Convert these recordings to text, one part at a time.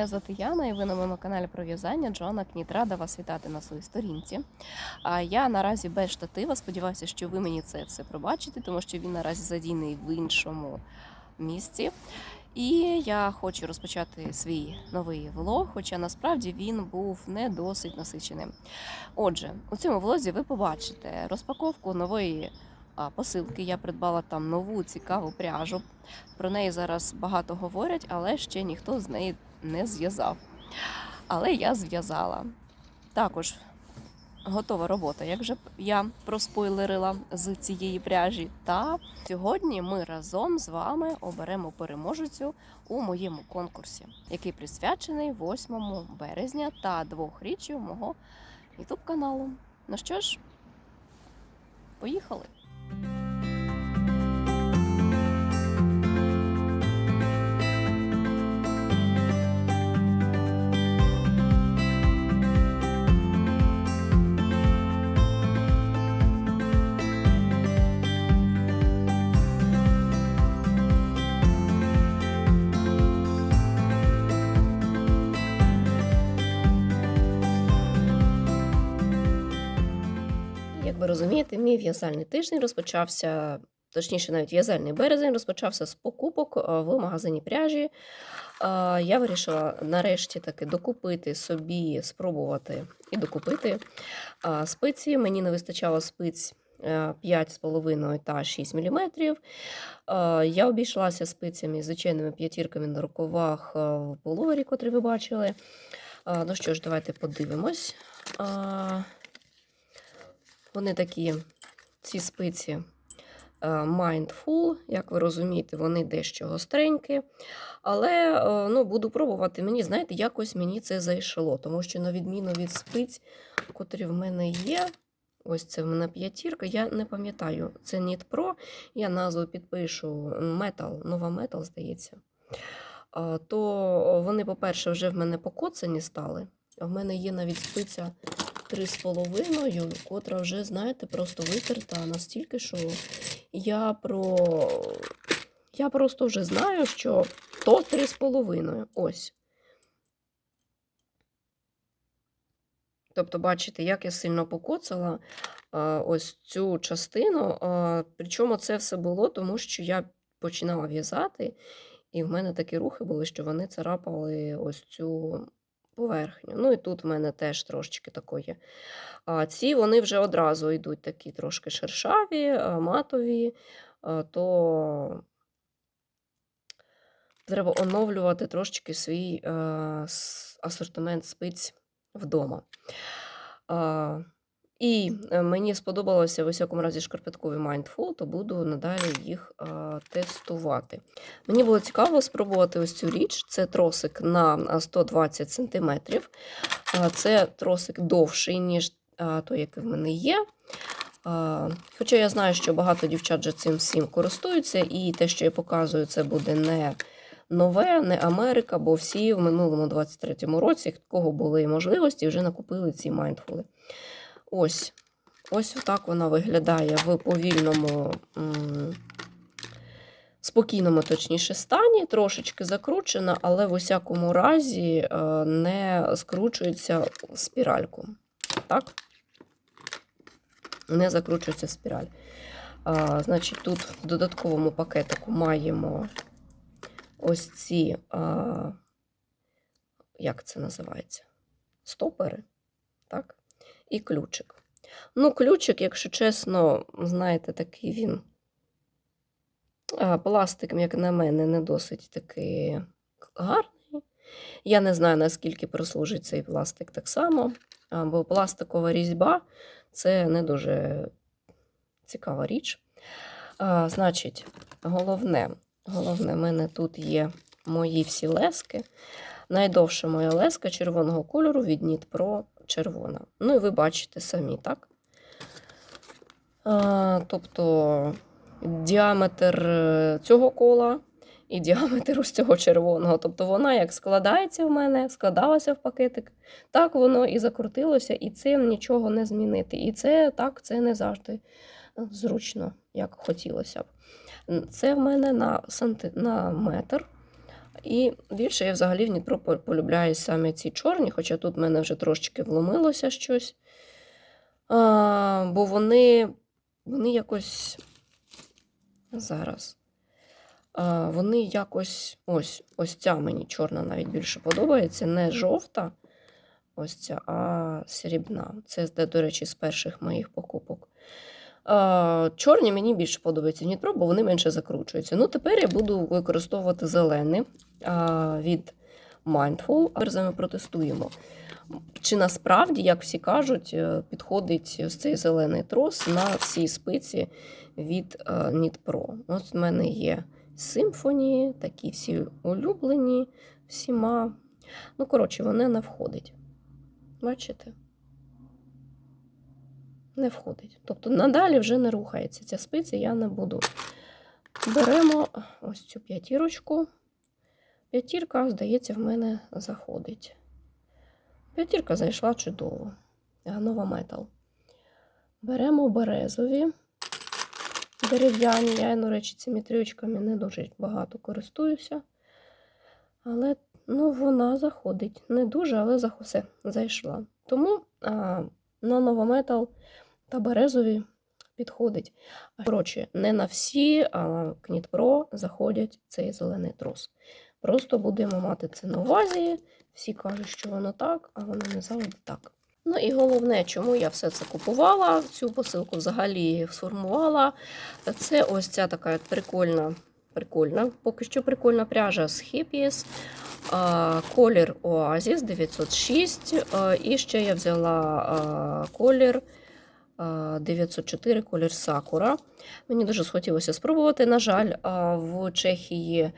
Мене звати Яна, і ви на моєму каналі про в'язання Джоанна Кніт. Рада вас вітати на своїй сторінці. А я наразі без штатива. Сподіваюся, що ви мені це все пробачите, тому що він наразі задійний в іншому місці. І я хочу розпочати свій новий влог, хоча насправді він був не досить насиченим. Отже, у цьому влозі ви побачите розпаковку нової посилки. Я придбала там нову цікаву пряжу. Про неї зараз багато говорять, але ще ніхто з неї не зв'язав. Але я зв'язала. Також готова робота, як вже я проспойлерила з цієї пряжі. Та сьогодні ми разом з вами оберемо переможецю у моєму конкурсі, який присвячений 8 березня та двохріччю мого ютуб каналу. Ну що ж, поїхали! Розумієте, мій в'язальний тиждень розпочався, точніше, навіть в'язальний березень розпочався з покупок в магазині пряжі. Я вирішила нарешті таки докупити собі, спробувати і докупити спиці. Мені не вистачало спиць. е, 5,5 та 6 мм. Я обійшлася спицями, звичайними п'ятірками на рукавах е, в половері, котрі ви бачили. Ну що ж, давайте подивимось. Вони такі, ці спиці е, Mindful, як ви розумієте, вони дещо гостренькі. Але е, ну, буду пробувати. Мені, знаєте, якось мені це зайшло, тому що, на відміну від спиць, котрі в мене є, ось це в мене п'ятірка, я не пам'ятаю, це Knit Pro, я назву підпишу Metal, нова Metal, здається. То вони, по-перше, вже в мене покоцані стали. В мене є навіть спиця три з половиною, котра вже, знаєте, просто витерта настільки, що я про. Я просто вже знаю, що то три з половиною. Ось. Тобто, бачите, як я сильно покоцала ось цю частину. Причому це все було, тому що я починала в'язати, і в мене такі рухи були, що вони царапали ось цю поверхню. Ну і тут в мене теж трошечки такої. А ці вони вже одразу йдуть такі трошки шершаві, матові, то треба оновлювати трошечки свій асортимент спиць вдома. І е, мені сподобалося в усякому разі шкарпеткові Mindful, то буду надалі їх а, тестувати. Мені було цікаво спробувати ось цю річ. Це тросик на 120 см. Це тросик довший, ніж той, який в мене є. А, Хоча я знаю, що багато дівчат вже цим всім користуються, і те, що я показую, це буде не нове, не Америка, бо всі в минулому 23-му році, кого були можливості, вже накупили ці майндфули. Ось. Ось так вона виглядає в повільному, спокійному, точніше, стані, трошечки закручена, але в усякому разі е, не скручується в спіральку. Так? Не закручується в спіраль. А, значить, тут в додатковому пакетику маємо ось ці, а, як це називається? Стопери, так? І ключик. Ну, ключик, якщо чесно, знаєте, такий він. Пластик, як на мене, не досить такий гарний. Я не знаю, наскільки прослужить цей пластик так само, бо пластикова різьба це не дуже цікава річ. Значить, головне, головне, в мене тут є мої всі лески. Найдовша моя леска червоного кольору від Pro червона. Ну і ви бачите самі, так? А, тобто діаметр е, цього кола і діаметр ось цього червоного. Тобто вона як складається в мене, складалася в пакетик, так воно і закрутилося, і цим нічого не змінити. І це так, це не завжди е, зручно, як хотілося б. Це в мене на, санти... на метр. І більше я взагалі в Дніпро полюбляю саме ці чорні, хоча тут в мене вже трошечки вломилося щось. А, бо вони, вони якось зараз. А, вони якось ось, ось ця мені чорна навіть більше подобається. Не жовта, ось ця, а срібна. Це, де, до речі, з перших моїх покупок. Чорні мені більше подобаються Дніпро, бо вони менше закручуються. Ну, тепер я буду використовувати зелений від Mindful. Зараз ми протестуємо. Чи насправді, як всі кажуть, е, підходить ось цей зелений трос на всі спиці від е, Knit От в мене є симфонії, такі всі улюблені всіма. Ну, коротше, вони не входить. Бачите? Не входить. Тобто надалі вже не рухається ця спиця, я не буду. Беремо ось цю п'ятірочку. П'ятірка, здається, в мене заходить. П'ятірка зайшла чудово. Нова метал. Беремо березові дерев'яні. Я, до речі, цими трючками не дуже багато користуюся. Але ну, вона заходить. Не дуже, але все зайшла. Тому а, на новометал та березові підходить. Коротше, не на всі а, Кніт Pro заходять цей зелений трос. Просто будемо мати це на увазі. Всі кажуть, що воно так, а воно не завжди так. Ну і головне, чому я все це купувала, цю посилку взагалі сформувала. Це ось ця така прикольна, прикольна, поки що прикольна пряжа з Hippies. Колір Oasis 906. І ще я взяла колір 904, колір Sakura. Мені дуже схотілося спробувати. На жаль, в Чехії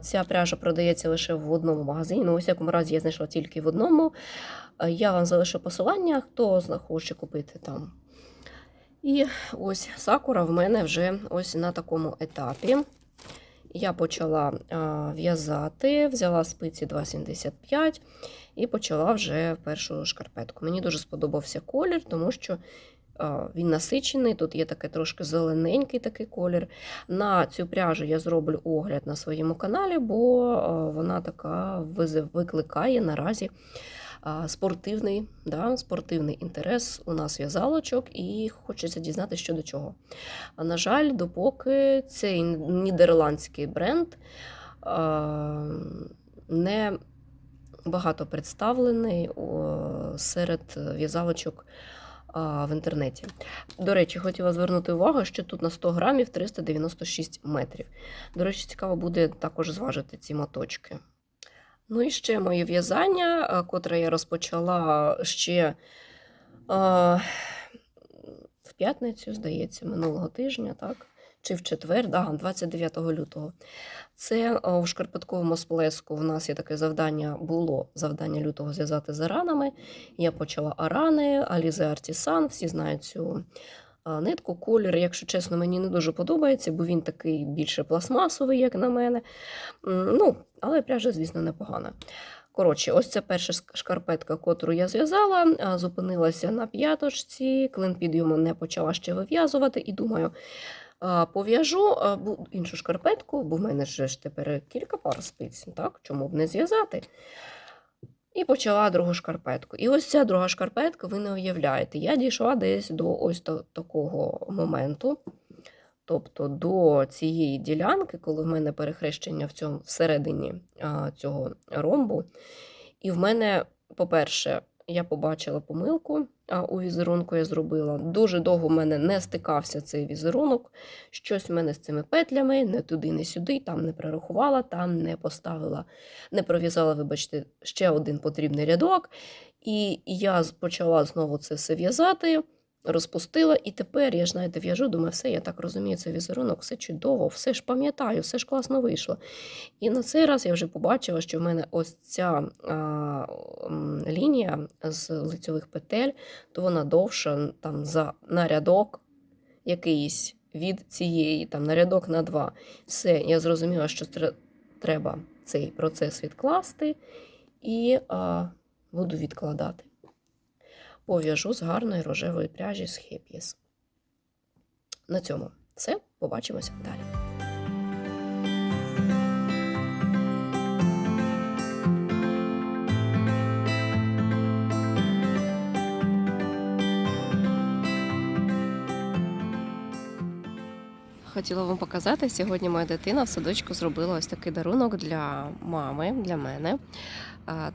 ця пряжа продається лише в одному магазині. Ну, у всякому разі, я знайшла тільки в одному. Я вам залишу посилання, хто хоче купити там. І ось сакура в мене вже ось на такому етапі. Я почала в'язати, взяла спиці 2,75 і почала вже першу шкарпетку. Мені дуже сподобався колір, тому що він насичений. Тут є такий трошки зелененький такий колір. На цю пряжу я зроблю огляд на своєму каналі, бо вона така викликає наразі спортивний, да, спортивний інтерес у нас в'язалочок, і хочеться дізнатися, що до чого. А на жаль, допоки цей нідерландський бренд не багато представлений серед в'язалочок в інтернеті. До речі, хотіла звернути увагу, що тут на 100 грамів 396 метрів. До речі, цікаво буде також зважити ці моточки. Ну і ще моє в'язання, котре я розпочала ще а, в п'ятницю, здається, минулого тижня, так? Чи в четвер, да, 29 лютого. Це а, у шкарпетковому сплеску в нас є таке завдання, було завдання лютого зв'язати з аранами. Я почала арани, Алізе Артісан, всі знають цю нитку, колір, якщо чесно, мені не дуже подобається, бо він такий більше пластмасовий, як на мене. Ну, але пряжа, звісно, непогана. Коротше, ось це перша шкарпетка, котру я зв'язала, зупинилася на п'яточці, клин підйому не почала ще вив'язувати, і думаю, пов'яжу іншу шкарпетку, бо в мене ж тепер кілька пар спиць, так? Чому б не зв'язати? І почала другу шкарпетку. І ось ця друга шкарпетка, ви не уявляєте, я дійшла десь до ось та- такого моменту. Тобто до цієї ділянки, коли в мене перехрещення в цьому всередині а, цього ромбу. І в мене, по-перше, я побачила помилку у візерунку я зробила. Дуже довго в мене не стикався цей візерунок. Щось в мене з цими петлями, не туди, не сюди, там не прорахувала, там не поставила, не пров'язала, вибачте, ще один потрібний рядок. І я почала знову це все в'язати розпустила, і тепер я ж знаєте, в'яжу, думаю, все, я так розумію, це візерунок, все чудово, все ж пам'ятаю, все ж класно вийшло. І на цей раз я вже побачила, що в мене ось ця а, лінія з лицьових петель, то вона довша там за на рядок якийсь від цієї, там нарядок на два. Все, я зрозуміла, що треба цей процес відкласти і а, буду відкладати пов'яжу з гарної рожевої пряжі з Хеп'єс. На цьому все. Побачимося далі. Хотіла вам показати. Сьогодні моя дитина в садочку зробила ось такий дарунок для мами, для мене.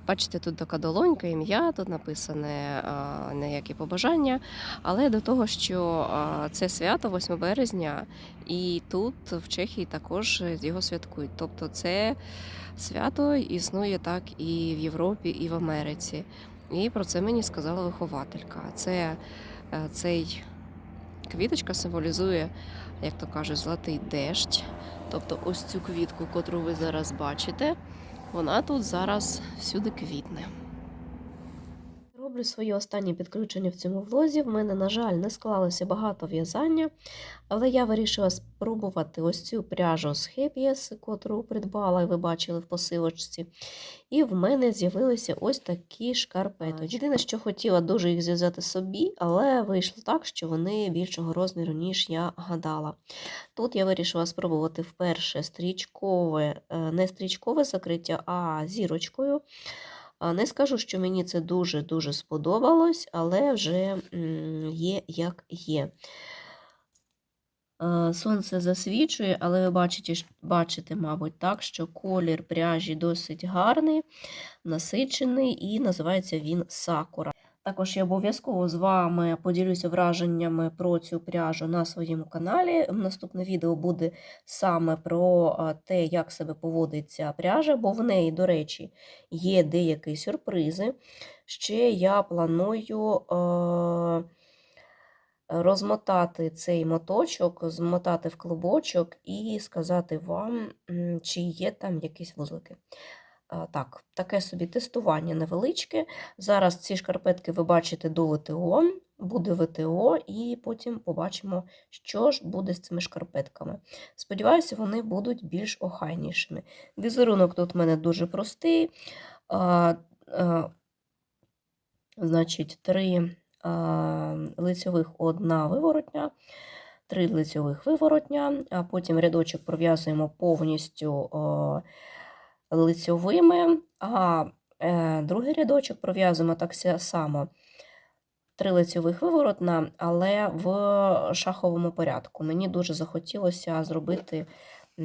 Бачите, тут така долонька, ім'я, тут написане ніякі побажання. Але до того, що це свято 8 березня, і тут в Чехії також його святкують. Тобто це свято існує так і в Європі, і в Америці. І про це мені сказала вихователька. Це е, цей квіточка символізує, як то кажуть, золотий дещ. Тобто ось цю квітку, котру ви зараз бачите, вона тут зараз всюди квітне. Роблю свої останні підключення в цьому влозі. В мене, на жаль, не склалося багато в'язання, але я вирішила спробувати ось цю пряжу з Happiness, котру придбала, і ви бачили в посилочці. І в мене з'явилися ось такі шкарпети. Єдине, що хотіла дуже їх зв'язати собі, але вийшло так, що вони більшого розміру, ніж я гадала. Тут я вирішила спробувати вперше стрічкове, е, не стрічкове закриття, а зірочкою. Не скажу, що мені це дуже-дуже сподобалось, але вже є як є. Сонце засвічує, але ви бачите, бачите, мабуть, так, що колір пряжі досить гарний, насичений і називається він Сакура. Також я обов'язково з вами поділюся враженнями про цю пряжу на своєму каналі. Наступне відео буде саме про те, як себе поводить ця пряжа, бо в неї, до речі, є деякі сюрпризи. Ще я планую е, розмотати цей моточок, змотати в клубочок і сказати вам, чи є там якісь вузлики. А, Так, таке собі тестування невеличке. Зараз ці шкарпетки ви бачите до ВТО, буде ВТО, і потім побачимо, що ж буде з цими шкарпетками. Сподіваюся, вони будуть більш охайнішими. Візерунок тут в мене дуже простий. А, а, значить, три а, лицьових, одна виворотня, три лицьових виворотня, а потім рядочок пров'язуємо повністю а, лицьовими, а е, другий рядочок пров'язуємо так само. Три лицьових виворотна, але в шаховому порядку. Мені дуже захотілося зробити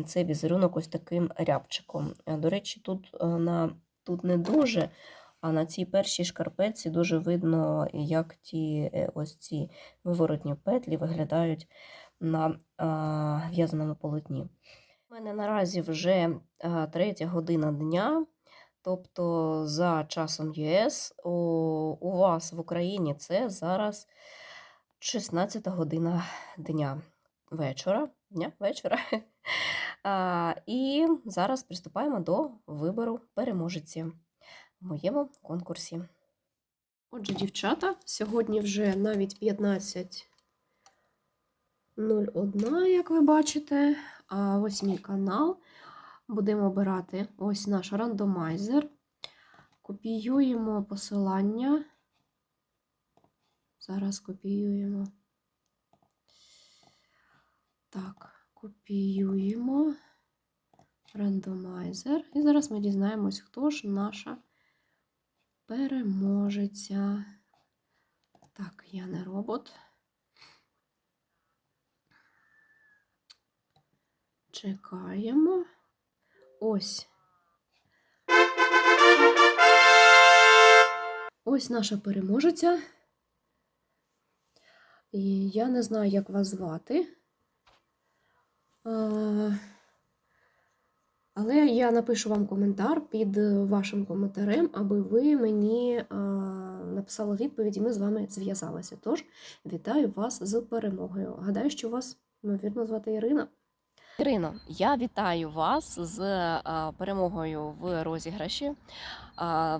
цей візерунок ось таким рябчиком. Е, До речі, тут, е, на, тут не дуже, а на цій першій шкарпетці дуже видно, як ті ось ці виворотні петлі виглядають на в'язаному полотні. У мене наразі вже третя година дня, тобто за часом ЄС у, вас в Україні це зараз 16 година дня вечора. Дня вечора. А, і зараз приступаємо до вибору переможиці в моєму конкурсі. Отже, дівчата, сьогодні вже навіть 15.01, як ви бачите, ось мій канал. Будемо обирати ось наш рандомайзер. Копіюємо посилання. Зараз копіюємо. Так, копіюємо рандомайзер. І зараз ми дізнаємось, хто ж наша переможеця. Так, я не робот. Чекаємо. Ось. Ось наша переможеця. І я не знаю, як вас звати. Але я напишу вам коментар під вашим коментарем, аби ви мені написали відповідь, і ми з вами зв'язалися. Тож, вітаю вас з перемогою. Гадаю, що вас, ймовірно, звати Ірина. Ірино, я вітаю вас з перемогою в розіграші.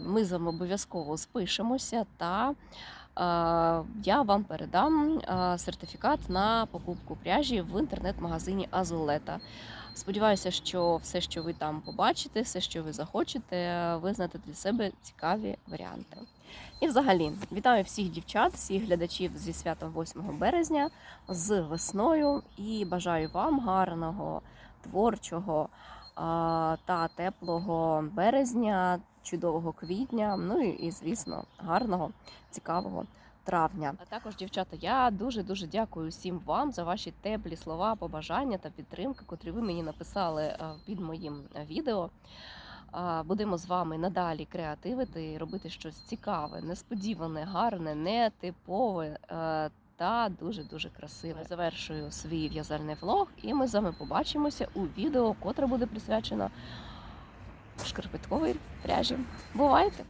Ми з вами обов'язково спишемося та я вам передам сертифікат на покупку пряжі в інтернет-магазині Азулета. Сподіваюся, що все, що ви там побачите, все, що ви захочете, ви для себе цікаві варіанти. І взагалі, вітаю всіх дівчат, всіх глядачів зі святом 8 березня, з весною і бажаю вам гарного, творчого та теплого березня, чудового квітня. Ну і, звісно, гарного, цікавого травня. А також, дівчата, я дуже дуже дякую всім вам за ваші теплі слова, побажання та підтримки, котрі ви мені написали е, під моїм відео. Будемо з вами надалі креативити робити щось цікаве, несподіване, гарне, нетипове е, та дуже дуже красиве. Завершую свій в'язальний влог, і ми з вами побачимося у відео, котре буде присвячено шкарпетковій пряжі. Бувайте!